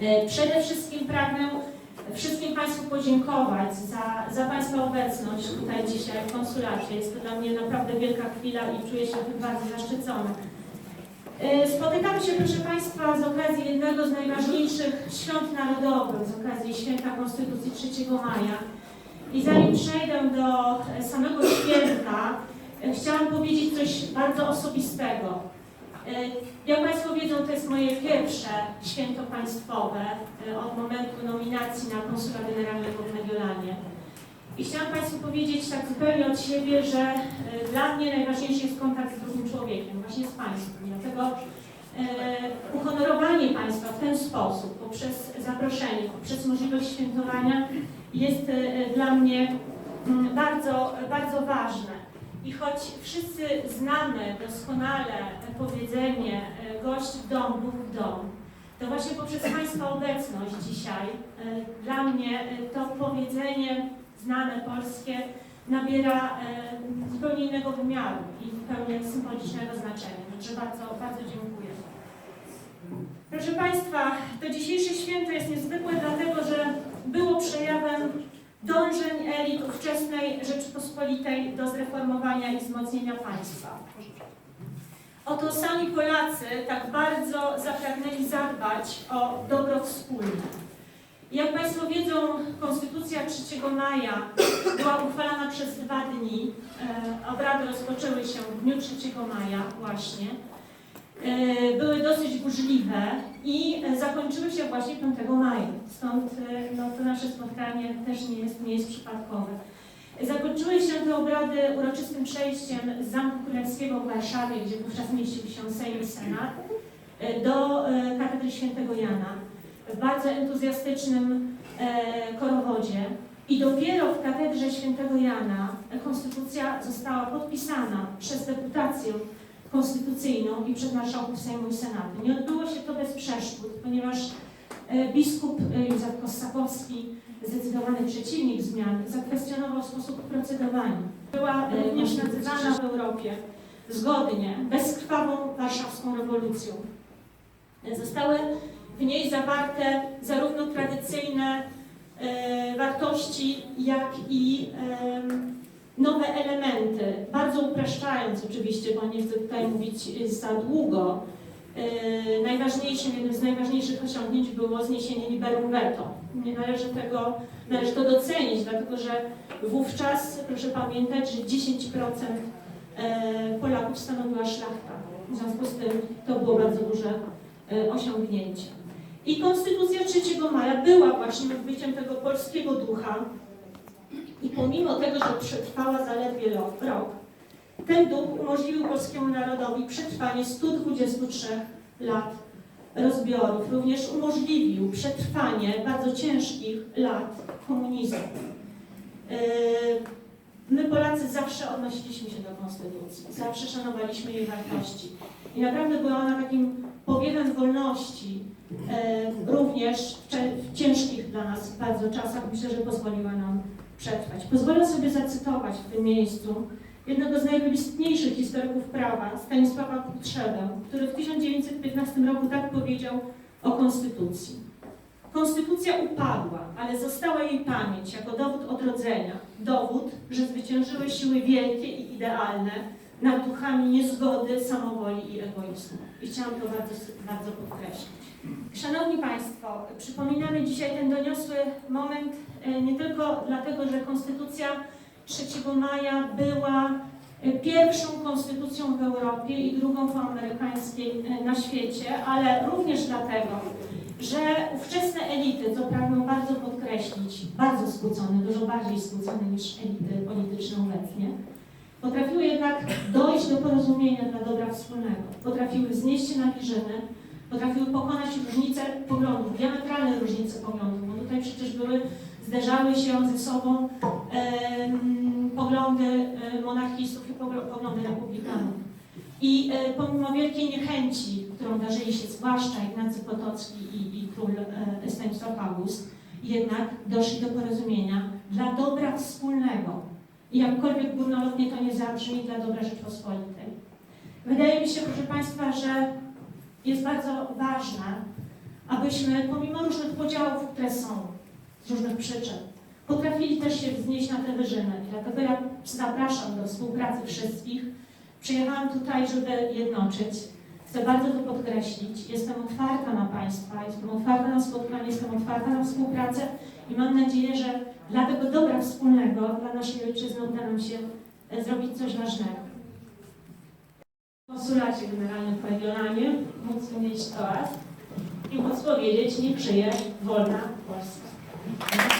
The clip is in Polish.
E, Przede wszystkim pragnę wszystkim Państwu podziękować za, za Państwa obecność tutaj dzisiaj w konsulacie. Jest to dla mnie naprawdę wielka chwila i czuję się tym bardzo zaszczycona. E, Spotykamy się, proszę Państwa, z okazji jednego z najważniejszych świąt narodowych, z okazji Święta Konstytucji 3 maja. I zanim przejdę do samego święta, e, chciałam powiedzieć coś bardzo osobistego. E, Jak Państwo wiedzą, to jest moje pierwsze święto państwowe e, od momentu nominacji na konsula generalnego w Mediolanie. I chciałam Państwu powiedzieć tak zupełnie od siebie, że e, dla mnie najważniejszy jest kontakt z drugim człowiekiem, właśnie z Państwem. Dlatego uhonorowanie Państwa w ten sposób, poprzez zaproszenie, poprzez możliwość świętowania jest dla mnie mm, bardzo, bardzo ważne. I choć wszyscy znamy doskonale powiedzenie e, gość w dom, Bóg w dom, to właśnie poprzez Państwa obecność dzisiaj e, dla mnie e, to powiedzenie znane polskie nabiera zupełnie innego wymiaru i zupełnie symbolicznego znaczenia. Także bardzo, bardzo dziękuję. Proszę Państwa, to dzisiejsze święto jest niezwykłe, dlatego że było przejawem dążeń elit ówczesnej Rzeczypospolitej do zreformowania i wzmocnienia państwa. Oto sami Polacy tak bardzo zapragnęli zadbać o dobro wspólne. Jak Państwo wiedzą, Konstytucja 3 maja była uchwalana przez dwa dni. E, Obrady rozpoczęły się w dniu 3 maja właśnie. E, Były dosyć burzliwe i e, zakończyły się właśnie 5 maja. Stąd e, no, to nasze spotkanie też nie jest, nie jest przypadkowe. Zakończyły się te obrady uroczystym przejściem z Zamku Królewskiego w Warszawie, gdzie wówczas mieścił się Sejm i Senat, e, do katedry Świętego Jana w bardzo entuzjastycznym korowodzie. I dopiero w katedrze Świętego Jana konstytucja została podpisana przez deputację konstytucyjną i przez marszałków Sejmu i Senatu. Nie odbyło się to bez przeszkód, ponieważ e, biskup e, Józef Kossakowski, zdecydowany przeciwnik zmian, zakwestionował sposób procedowania. Była również nazywana w Europie zgodnie bezkrwawą warszawską rewolucją. E, Zostały w niej zawarte zarówno tradycyjne wartości, jak i nowe elementy, bardzo upraszczając oczywiście, bo nie chcę tutaj mówić za długo. E, Najważniejszym, jednym z najważniejszych osiągnięć było zniesienie liberum veto. Nie należy tego, należy to docenić, dlatego że wówczas, proszę pamiętać, że 10% e, Polaków stanowiła szlachta. W związku z tym to było bardzo duże e, osiągnięcie. I Konstytucja 3 maja była właśnie odbyciem tego polskiego ducha, i pomimo tego, że przetrwała zaledwie rok, ten duch umożliwił polskiemu narodowi przetrwanie 123 lat rozbiorów. Również umożliwił przetrwanie bardzo ciężkich lat komunizmu. Yy, My Polacy zawsze odnosiliśmy się do Konstytucji, zawsze szanowaliśmy jej wartości. I naprawdę była ona takim powiewem wolności, e, również w ciężkich dla nas bardzo czasach. Myślę, że pozwoliła nam przetrwać. Pozwolę sobie zacytować w tym miejscu jednego z najwybitniejszych historyków prawa, Stanisława Kutrzebę, który w 1915 roku tak powiedział o Konstytucji. Konstytucja upadła, ale została jej pamięć jako dowód odrodzenia, dowód, że zwyciężyły siły wielkie i idealne nad duchami niezgody, samowoli i egoizmu. I chciałam to bardzo, bardzo podkreślić. Szanowni Państwo, przypominamy dzisiaj ten doniosły moment e, nie tylko dlatego, że Konstytucja 3 maja była e, pierwszą konstytucją w Europie i drugą po amerykańskiej e, na świecie, ale również dlatego, że ówczesne elity, co pragnę bardzo podkreślić, bardzo skłócone, dużo bardziej skłócone niż elity polityczne obecnie, potrafiły jednak dojść do porozumienia dla dobra wspólnego. Potrafiły wznieść się na potrafiły pokonać różnice poglądów, diametralne różnice poglądów, bo tutaj przecież były, zderzały się ze sobą em, poglądy e, monarchistów i pogl- poglądy republikanów. I e, pomimo wielkiej niechęci, którą darzyli się zwłaszcza Ignacy Potocki i, i król e, Stanisław August, jednak doszli do porozumienia dla dobra wspólnego. I jakkolwiek górnolotnie to nie zabrzmi, dla dobra Rzeczpospolitej. Wydaje mi się, proszę Państwa, że jest bardzo ważne, aby abyśmy pomimo różnych podziałów, które są z różnych przyczyn, potrafili też się wznieść na te wyżyny. Dlatego ja zapraszam do współpracy wszystkich. Przyjechałam tutaj, żeby jednoczyć. Chcę bardzo to podkreślić. Jestem otwarta na Państwa, jestem otwarta na spotkanie, jestem otwarta na współpracę i mam nadzieję, że dla tego dobra wspólnego, dla naszej ojczyzny uda nam się e, zrobić coś ważnego. W konsulacie generalnym w Mediolanie móc wymienić toast i móc powiedzieć, niech żyje wolna Polska.